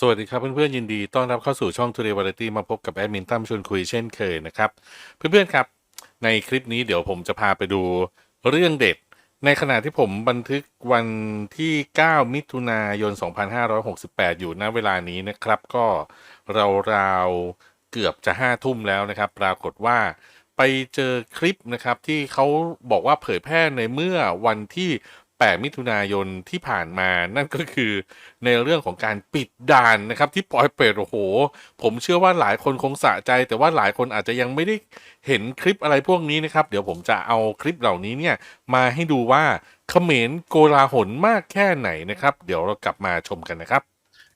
สวัสดีครับเพื่อนๆยินดีต้อนรับเข้าสู่ช่อง Today Variety มาพบกับแอดมินตั้มชวนคุยเช่นเคยนะครับ เพื่อนๆครับ ในคลิปนี้เดี๋ยวผมจะพาไปดูเรื่องเด็ด ในขณะที่ผมบันทึกวันที่ 9 มิถุนายน 2568 อยู่ณเวลานี้นะครับ ก็ราวๆเกือบจะ 5 ทุ่มแล้วนะครับ ปรากฏว่าไปเจอคลิปนะครับที่เขาบอกว่าเผยแพร่ในเมื่อวันที่ 8 มิถุนายนที่ผ่านมานั่นก็คือในเรื่องของการปิดด่านนะครับที่ปอยเปรตโอ้โห ผมเชื่อว่าหลายคนคงสะใจ แต่ว่าหลายคนอาจจะยังไม่ได้เห็นคลิปอะไรพวกนี้นะครับ เดี๋ยวผมจะเอาคลิปเหล่านี้เนี่ยมาให้ดูว่าเขมรโกลาหลมากแค่ไหนนะครับ เดี๋ยวเรากลับมาชมกันนะครับ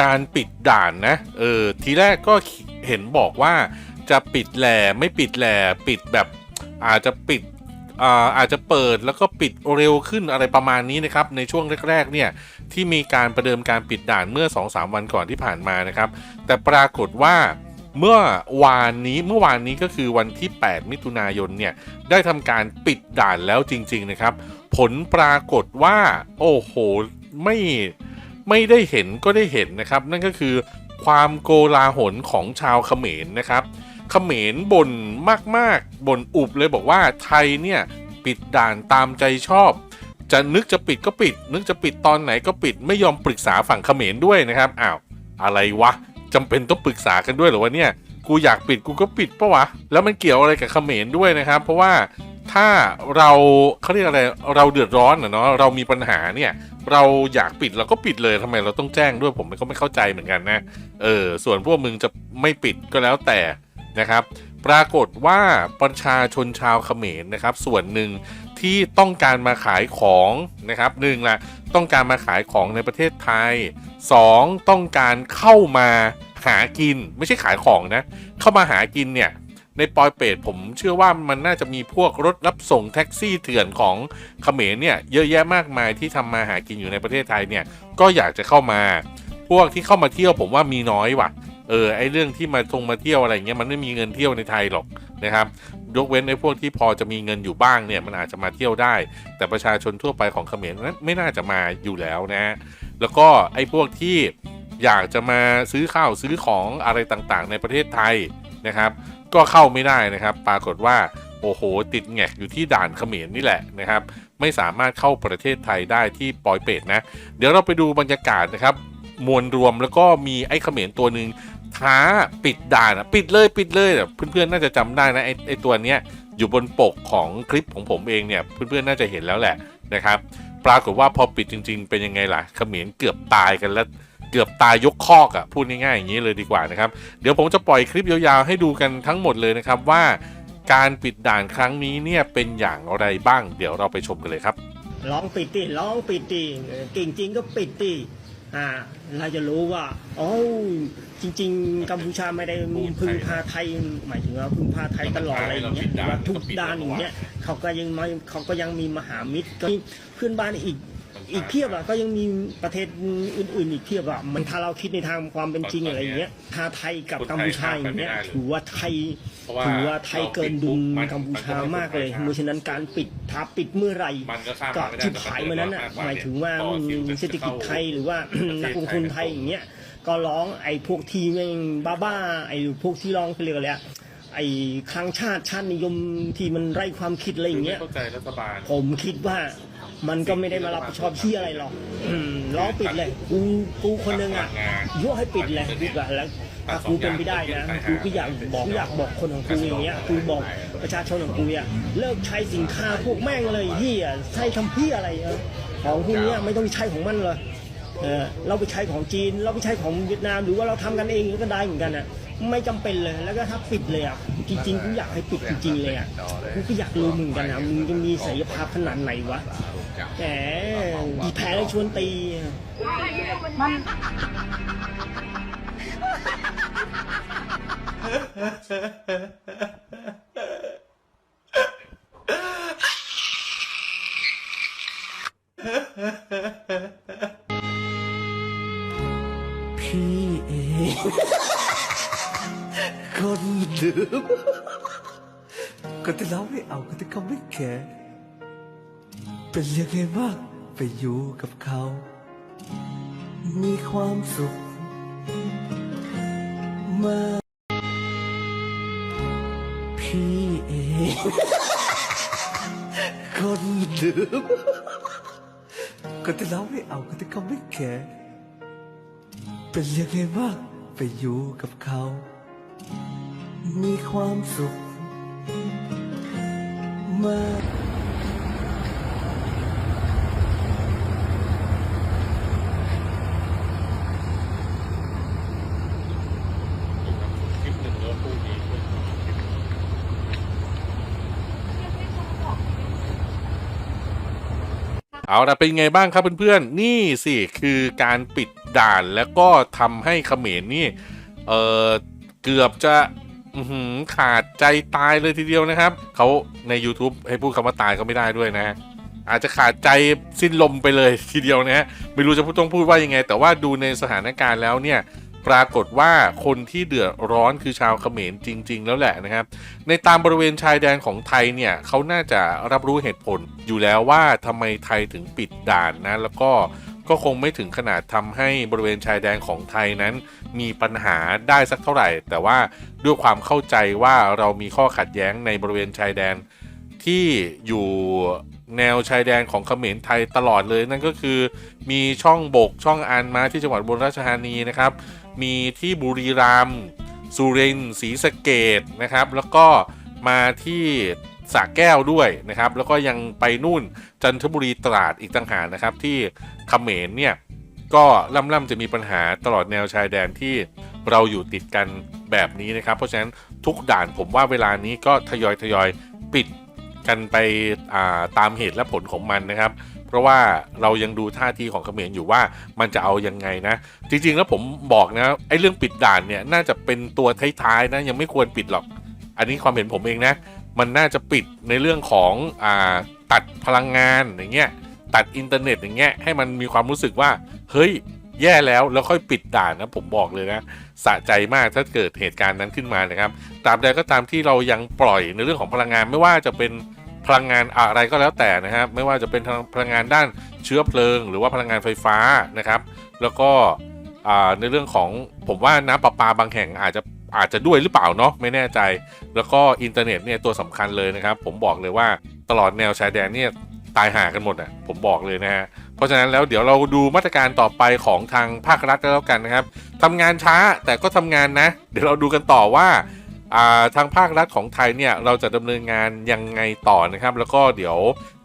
การปิดด่านนะ เออ ทีแรกก็เห็นบอกว่าจะปิดแหล่ไม่ปิดแหล่ปิดแบบอาจจะปิดอาอาจจะเปิดแล้วก็ปิดเร็วขึ้นอะไรประมาณนี้นะครับ ในช่วงแรกๆเนี่ยที่มีการประเดิมการปิดด่านเมื่อ 2-3 วันก่อนที่ผ่านมานะครับ แต่ปรากฏว่าเมื่อวานนี้เมื่อวานนี้ก็คือวันที่ 8 มิถุนายนเนี่ยได้ทำการปิดด่านแล้วจริง ๆนะครับ ผลปรากฏว่า โอ้โห ไม่ ไม่ได้เห็นก็ได้เห็นนะครับ นั่นก็คือความโกลาหลของชาวเขมรนะครับ เขมรบ่นมากๆบ่นอุบเลยบอกว่าไทยเนี่ยปิดด่านตามใจชอบ จะนึกจะปิดก็ปิด นึกจะปิดตอนไหนก็ปิด ไม่ยอมปรึกษาฝั่งเขมรด้วยนะครับอ้าวอะไรวะจำเป็นต้องปรึกษากันด้วยหรอวะเนี่ยกูอยากปิดกูก็ปิดปะวะแล้วมันเกี่ยวอะไรกับเขมรด้วยนะครับ เพราะว่า ถ้าเราเขาเรียกอะไรเราเดือดร้อนเนาะเรามีปัญหาเนี่ยเราอยากปิดเราก็ปิดเลยทำไมเราต้องแจ้งด้วยผมก็ไม่เข้าใจเหมือนกันนะเออส่วนพวกมึงจะไม่ปิดก็แล้วแต่นะครับ ปรากฏว่าประชาชนชาวเขมรนะครับ ส่วนหนึ่งที่ต้องการมาขายของนะครับหนึ่งละต้องการมาขายของในประเทศไทยสองต้องการเข้ามาหากินไม่ใช่ขายของนะ เข้ามาหากินเนี่ย ในปอยเปตผมเชื่อว่ามันน่าจะมีพวกรถรับส่งแท็กซี่เถื่อนของเขมรเนี่ยเยอะแยะมากมายที่ทำมาหากินอยู่ในประเทศไทยเนี่ยก็อยากจะเข้ามา พวกที่เข้ามาเที่ยวผมว่ามีน้อยว่ะเออไอเรื่องที่มาทงมาเที่ยวอะไรเงี้ยมันไม่มีเงินเที่ยวในไทยหรอกนะครับยกเว้นในพวกที่พอจะมีเงินอยู่บ้างเนี่ยมันอาจจะมาเที่ยวได้ แต่ประชาชนทั่วไปของเขมรนั้นไม่น่าจะมาอยู่แล้วนะ แล้วก็ไอ้พวกที่อยากจะมาซื้อข้าวซื้อของอะไรต่างๆ ในประเทศไทย นะครับ ก็เข้าไม่ได้นะครับ ปรากฏว่าโอ้โห ติดแงกอยู่ที่ด่านเขมรนี่แหละนะครับ ไม่สามารถเข้าประเทศไทยได้ที่ปอยเปตนะ เดี๋ยวเราไปดูบรรยากาศนะครับ มวลรวมแล้วก็มีไอ้เขมรตัวหนึ่งท้าปิดด่านปิดเลยปิดเลยเพื่อนๆน่าจะจำได้นะไอ้ไอ้ตัวเนี้ยอยู่บนปกของคลิปของผมเองเนี่ยเพื่อนๆน่าจะเห็นแล้วแหละนะครับ ปรากฏว่าพอปิดจริง ๆ เป็นยังไงล่ะเขมรเกือบตายกันแล้ว เกือบตายยกคอกอะ่ะพูดง่ายๆอย่างนี้เลยดีกว่านะครับ เดี๋ยวผมจะปล่อยคลิปยาวๆให้ดูกันทั้งหมดเลยนะครับว่าการปิดด่านครั้งนี้เนี่ยเป็นอย่างไรบ้าง เดี๋ยวเราไปชมกันเลยครับลองปิดดิลองปิดดิเออเก่งจริงก็ปิดดิอ่าเราจะรู้ว่าโอ้จริง ๆ กัมพูชาไม่ได้พึ่งพาไทยหมายถึงว่าพึ่งพาไทยตลอดอะไรอย่างเงี้ยว่าทุกด้านอย่างเงี้ยเขาก็ยังไม่เขาก็ยังมีมหามิตรก็มีเพื่อนบ้านอีก อีกเพียบอะก็ยังมีประเทศอื่นๆ อีกเพียบอะมันถ้าเราคิดในทางความเป็นจริงอะไรอย่างเงี้ยถ้าไทยกับกัมพูชาอย่างเงี้ยถือว่าไทยเพราะว่าถือว่าไทยเกินดุลมันกัมพูชามากเลยมันก็ไม่เพราะฉะนั้นการปิดถ้าปิดเมื่อไหร่มันก็สร้างก็มาไม่ได้ที่ผายมานั้นน่ะแต่มันหมายถึงว่าต่อคิวจะเศรษฐกิจไทยหรือว่าประเทศนักลงทุนไทยอย่างเงี้ยก็ร้องไอ้พวกทีแม่งบ้าๆไอ้พวกที่ร้องเขาเรียกอะไรอะไอ้คลังชาติชาตินิยมที่มันไร้ความคิดอะไรอย่างเงี้ยเข้าใจรัฐบาลผมคิดว่า มันก็ไม่ได้มารับผิดชอบที่อะไรหรอกอืมร้องปิดเลยกูกูคนหนึงอะยั่วให้ปิดเลยดีกว่าแล้วถ้ากูเป็นไปได้นะกูก็อยากบอกอยากบอกคนของกูอย่างเงี้ยกูบอกประชาชนของกูอะเลิกใช้สินค้าพวกแม่งเลยที่อะใช้ทำพี่อะไรเออของพวกเนี้ยไม่ต้องใช้ของมันเลยเออเราไปใช้ของจีน เราไปใช้ของเวียดนามหรือว่าเราทำกันเองก็ได้เหมือนกันอะไม่จำเป็นเลยแล้วก็ถ้าปิดเลยอะจริงๆกูอยากให้ปิดจริงๆเลยอะกูก็อยากรู้มึงกันนะมึงจะมีศักยภาพขนาดไหนวะ แหมอีแพ้เลยชวนตีมันพี่เองคนเดิมก็ที่เราไม่เอาก็ที่เขาไม่แคร์ เป็นยังไงบ้างไปอยู่กับเขา มีความสุขมากพี่เองคนเดิมก็ที่เราไม่เอาก็ที่เขาไม่แคร์เป็นยังไงบ้างไปอยู่กับเขา มีความสุขมาก คลิปหนึ่งแล้วคู่นี้ เอาละเป็นไงบ้างครับเพื่อนๆ นี่สิคือการปิดด่านแล้วก็ทำให้เขมรนี่เออเกือบจะขาดใจตายเลยทีเดียวนะครับ เขาใน YouTube ให้พูดคำว่าตายก็ไม่ได้ด้วยนะ อาจจะขาดใจสิ้นลมไปเลยทีเดียวนะฮะไม่รู้จะพูดต้องพูดว่ายังไง แต่ว่าดูในสถานการณ์แล้วเนี่ย ปรากฏว่าคนที่เดือดร้อนคือชาวเขมรจริง ๆ แล้วแหละนะครับ ในตามบริเวณชายแดนของไทยเนี่ยเขาน่าจะรับรู้เหตุผลอยู่แล้วว่าทำไมไทยถึงปิดด่านนะแล้วก็ก็คงไม่ถึงขนาดทำให้บริเวณชายแดนของไทยนั้น มีปัญหาได้สักเท่าไหร่ แต่ว่าด้วยความเข้าใจว่าเรามีข้อขัดแย้งในบริเวณชายแดนที่อยู่แนวชายแดนของเขมรไทยตลอดเลยนั่นก็คือ มีช่องบกช่องอานมาที่จังหวัดอุบนราชธานีนะครับ มีที่บุรีรัมย์สุรินทร์ศรีสะเกดนะครับ แล้วก็มาที่สระแก้วด้วยนะครับ แล้วก็ยังไปนู่นจันทบุรีตราดอีกต่างหากนะครับ ที่เขมรเนี่ยก็ล่ำล่ำจะมีปัญหาตลอดแนวชายแดนที่เราอยู่ติดกันแบบนี้นะครับ เพราะฉะนั้นทุกด่านผมว่าเวลานี้ก็ทยอยทยอยปิดกันไปาตามเหตุและผลของมันนะครับ เพราะว่าเรายังดูท่าทีของเขมรอยู่ว่ามันจะเอายังไงนะ จริง ๆ แล้วผมบอกนะไอ้เรื่องปิดด่านเนี่ยน่าจะเป็นตัวท้ายๆนะยังไม่ควรปิดหรอก อันนี้ความเห็นผมเองนะ มันน่าจะปิดในเรื่องของอ่าตัดพลังงานอย่างเงี้ยตัดอินเทอร์เน็ตอย่างเงี้ยให้มันมีความรู้สึกว่าเฮ้ยแย่แล้วแล้วค่อยปิดด่านนะผมบอกเลยนะสะใจมากถ้าเกิดเหตุการณ์นั้นขึ้นมานะครับตาบใดก็ตามที่เรายังปล่อยในเรื่องของพลังงานไม่ว่าจะเป็น พลังงานอะไรก็แล้วแต่นะครับ ไม่ว่าจะเป็นพลังงานด้านเชื้อเพลิง หรือว่าพลังงานไฟฟ้านะครับ แล้วก็ในเรื่องของผมว่าน้ำประปาบางแห่งอาจจะอาจจะด้วยหรือเปล่าเนาะไม่แน่ใจ แล้วก็อินเทอร์เน็ตเนี่ยตัวสำคัญเลยนะครับ ผมบอกเลยว่าตลอดแนวชายแดนเนี่ยตายหากันหมดอะผมบอกเลยนะฮะเพราะฉะนั้นแล้วเดี๋ยวเราดูมาตรการต่อไปของทางภาครัฐก็แล้วกันนะครับทำงานช้าแต่ก็ทำงานนะ เดี๋ยวเราดูกันต่อว่า ทางภาครัฐของไทยเนี่ยเราจะดำเนินงานยังไงต่อนะครับ แล้วก็เดี๋ยว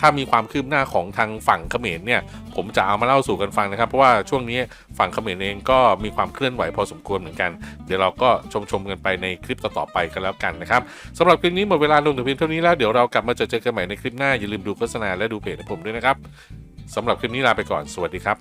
ถ้ามีความคืบหน้าของทางฝั่งเขมรเนี่ยผมจะเอามาเล่าสู่กันฟังนะครับ เพราะว่าช่วงนี้ฝั่งเขมรเองก็มีความเคลื่อนไหวพอสมควรเหมือนกัน เดี๋ยวเราก็ชมชมกันไปในคลิปต่อๆไปกันแล้วกันนะครับสำหรับคลิปนี้หมดเวลาลงถึงเพียงเท่านี้แล้วเดี๋ยวเรากลับมาเจอเจอกันใหม่ในคลิปหน้าอย่าลืมดูโฆษณาและดูเพจของผมด้วยนะครับสำหรับคลิปนี้ลาไปก่อนสวัสดีครับ